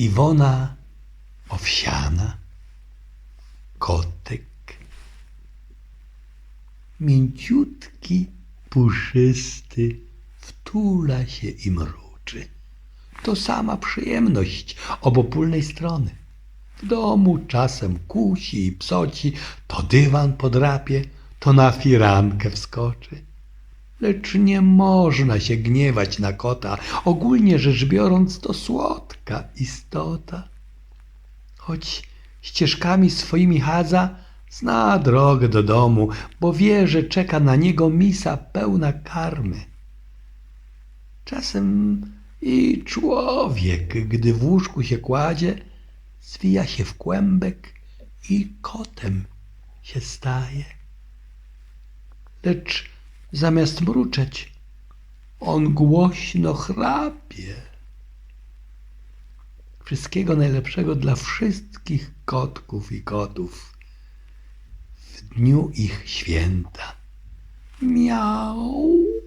Iwona owsiana, kotek, mięciutki, puszysty, wtula się i mruczy. To sama przyjemność obopólnej strony. W domu czasem kusi i psoci, to dywan podrapie, to na firankę wskoczy. Lecz nie można się gniewać na kota. Ogólnie rzecz biorąc, to słodka istota. Choć ścieżkami swoimi chadza, zna drogę do domu, bo wie, że czeka na niego misa pełna karmy. Czasem i człowiek, gdy w łóżku się kładzie, zwija się w kłębek i kotem się staje. Lecz zamiast mruczeć, on głośno chrapie. Wszystkiego najlepszego dla wszystkich kotków i kotów w dniu ich święta. Miau.